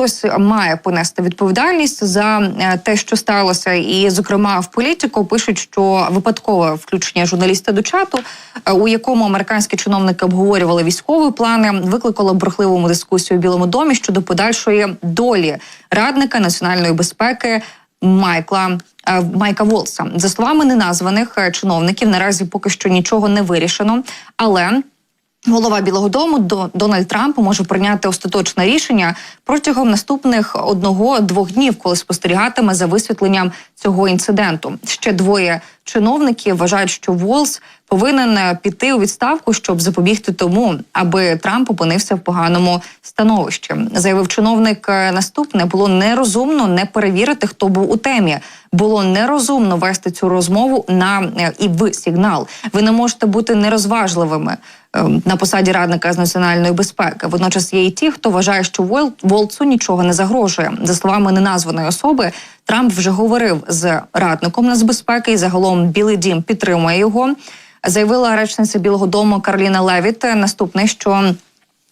хтось має понести відповідальність за е, те, що сталося, і зокрема в політику пишуть, що випадкове включення журналіста до чату, е, у якому американські чиновники обговорювали військові плани, викликало бурхливу дискусію у Білому домі щодо подальшої долі радника національної безпеки Майкла. е, Майка Волса за словами неназваних чиновників, наразі поки що нічого не вирішено, але Голова Білого Дому До- Дональд Трамп може прийняти остаточне рішення протягом наступних одного-двох днів, коли спостерігатиме за висвітленням цього інциденту. Ще двоє чиновників вважають, що Волс повинен е, піти у відставку, щоб запобігти тому, аби Трамп опинився в поганому становищі. Заявив чиновник е, наступне: було нерозумно не перевірити, хто був у темі. Було нерозумно вести цю розмову на е, і в сигнал. Ви не можете бути нерозважливими на посаді радника з національної безпеки. Водночас є і ті, хто вважає, що Вол- Волцу нічого не загрожує. За словами неназваної особи, Трамп вже говорив з радником нацбезпеки, і загалом Білий Дім підтримує його. Заявила речниця Білого Дому Кароліна Левіт наступне, що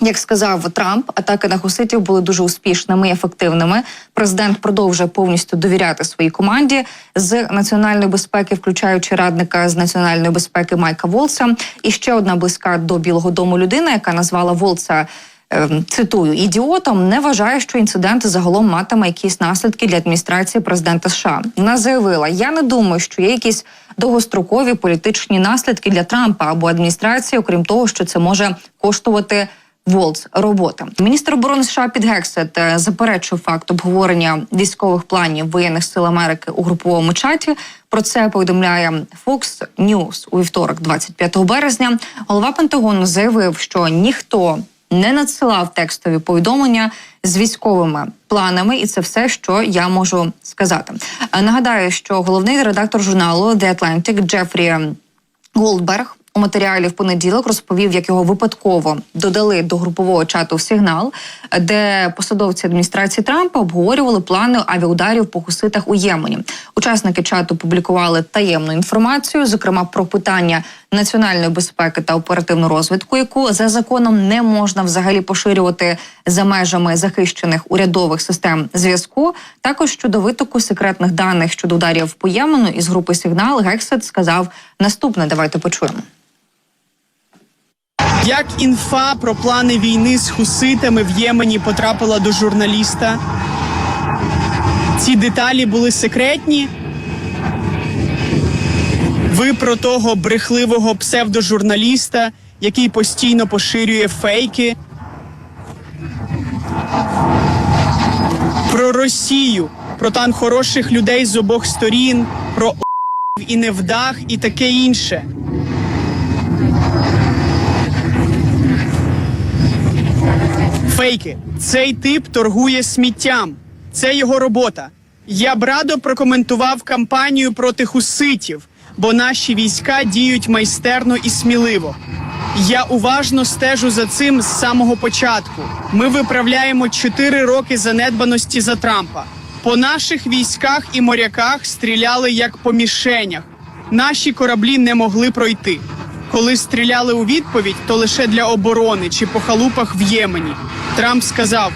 як сказав Трамп, атаки на гуситів були дуже успішними і ефективними. Президент продовжує повністю довіряти своїй команді з національної безпеки, включаючи радника з національної безпеки Майка Волса. І ще одна близька до Білого Дому людина, яка назвала Волса. Ем, Цитую, ідіотом не вважає, що інцидент загалом матиме якісь наслідки для адміністрації президента США. Вона заявила: я не думаю, що є якісь довгострокові політичні наслідки для Трампа або адміністрації, окрім того, що це може коштувати Волц роботи. Міністр оборони США Піт Гексет е, заперечив факт обговорення військових планів воєнних сил Америки у груповому чаті. Про це повідомляє Fox News у вівторок, 25 березня. Голова Пентагону заявив, що ніхто не надсилав текстові повідомлення з військовими планами, і це все, що я можу сказати. Е, Нагадаю, що головний редактор журналу The Atlantic Джефрі Голдберг у матеріалі в понеділок розповів, як його випадково додали до групового чату в сигнал, де посадовці адміністрації Трампа обговорювали плани авіаударів по хуситах у Ємені. Учасники чату публікували таємну інформацію, зокрема про питання національної безпеки та оперативну розвідку, яку за законом не можна взагалі поширювати за межами захищених урядових систем зв'язку. Також щодо витоку секретних даних щодо ударів по Ємену із групи Сигнал Гексет сказав наступне. Давайте почуємо. Як інфа про плани війни з хуситами в Ємені потрапила до журналіста? Ці деталі були секретні. Ви про того брехливого псевдожурналіста, який постійно поширює фейки. Про Росію, про там хороших людей з обох сторін, про і невдах і таке інше. Фейки. Цей тип торгує сміттям. Це його робота. Я б радо прокоментував кампанію проти хуситів, бо наші війська діють майстерно і сміливо. Я уважно стежу за цим з самого початку. Ми виправляємо 4 роки занедбаності за Трампа. По наших військах і моряках стріляли як по мішенях. Наші кораблі не могли пройти. Коли стріляли у відповідь, то лише для оборони чи по халупах в Ємені. Трамп сказав: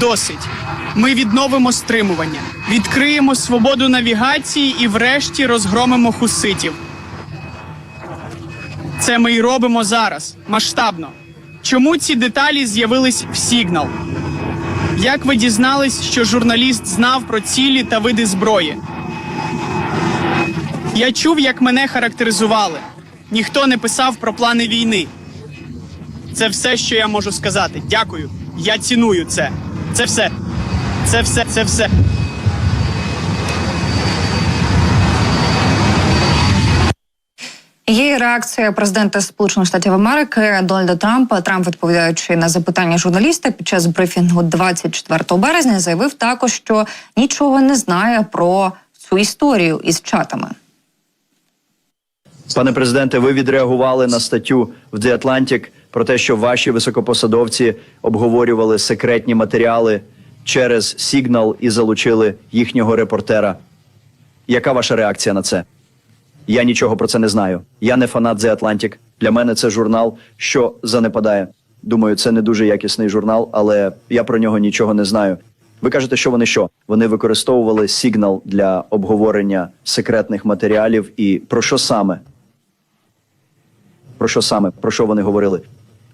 досить. Ми відновимо стримування, відкриємо свободу навігації і, врешті, розгромимо хуситів. Це ми й робимо зараз, масштабно. Чому ці деталі з'явились в Сігнал? Як ви дізнались, що журналіст знав про цілі та види зброї? Я чув, як мене характеризували. Ніхто не писав про плани війни. Це все, що я можу сказати. Дякую. Я ціную це. Це все. Це все, це все. Є реакція президента Сполучених Штатів Америки Дональда Трампа. Трамп, відповідаючи на запитання журналіста під час брифінгу 24 березня, заявив також, що нічого не знає про цю історію із чатами. Пане президенте, ви відреагували на статтю в The Atlantic про те, що ваші високопосадовці обговорювали секретні матеріали через Сігнал і залучили їхнього репортера. Яка ваша реакція на це? Я нічого про це не знаю. Я не фанат The Atlantic. Для мене це журнал, що занепадає. Думаю, це не дуже якісний журнал, але я про нього нічого не знаю. Ви кажете, що вони що? Вони використовували сигнал для обговорення секретних матеріалів і про що саме? Про що саме? Про що вони говорили?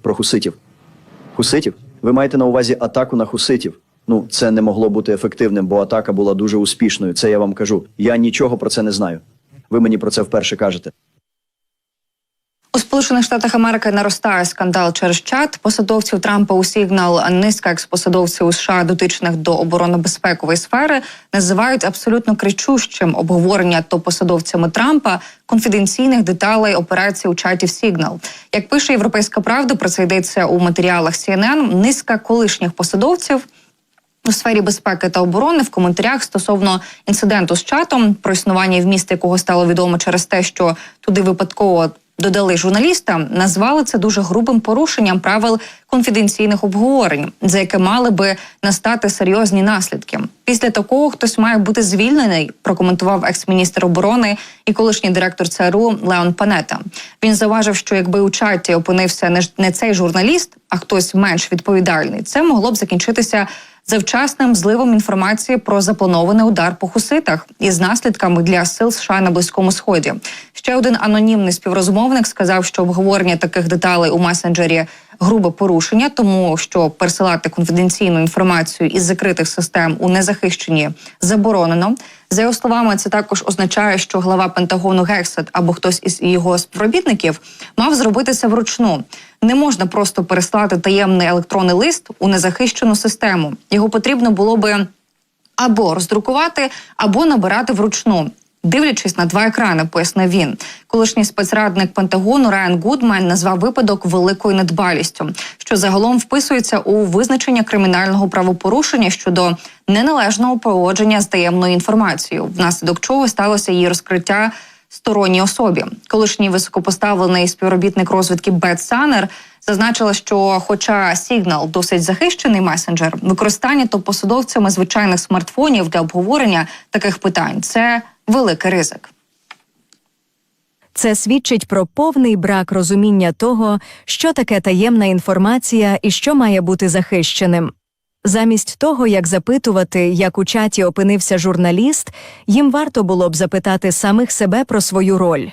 Про хуситів. Хуситів? Ви маєте на увазі атаку на хуситів? Ну, це не могло бути ефективним, бо атака була дуже успішною. Це я вам кажу. Я нічого про це не знаю. Ви мені про це вперше кажете. У Сполучених Штатах Америки наростає скандал через чат посадовців Трампа у Сігнал. Низка експосадовців у США, дотичних до оборонно-безпекової сфери, називають абсолютно кричущим обговорення топ-посадовцями Трампа конфіденційних деталей операції у чаті в Сігнал. Як пише Європейська Правда, про це йдеться у матеріалах CNN, Низка колишніх посадовців. У сфері безпеки та оборони в коментарях стосовно інциденту з чатом, про існування вміст якого стало відомо через те, що туди випадково додали журналіста, назвали це дуже грубим порушенням правил конфіденційних обговорень, за яке мали би настати серйозні наслідки. Після такого хтось має бути звільнений, прокоментував екс-міністр оборони і колишній директор ЦРУ Леон Панета. Він зауважив, що якби у чаті опинився не цей журналіст, а хтось менш відповідальний, це могло б закінчитися завчасним зливом інформації про запланований удар по хуситах із наслідками для сил США на близькому сході. Ще один анонімний співрозмовник сказав, що обговорення таких деталей у месенджері грубе порушення, тому що пересилати конфіденційну інформацію із закритих систем у незахищені заборонено. За його словами, це також означає, що глава Пентагону Гексет або хтось із його співробітників мав зробити це вручну. Не можна просто переслати таємний електронний лист у незахищену систему. Його потрібно було би або роздрукувати, або набирати вручну. Дивлячись на два екрани, пояснив він. Колишній спецрадник Пентагону Райан Гудмен назвав випадок великою недбалістю, що загалом вписується у визначення кримінального правопорушення щодо неналежного поводження з таємною інформацією, внаслідок чого сталося її розкриття сторонній особі. Колишній високопоставлений співробітник розвідки Бет Санер зазначила, що, хоча Сігнал досить захищений месенджер, використання то посадовцями звичайних смартфонів для обговорення таких питань це великий ризик. Це свідчить про повний брак розуміння того, що таке таємна інформація і що має бути захищеним. Замість того, як запитувати, як у чаті опинився журналіст, їм варто було б запитати самих себе про свою роль.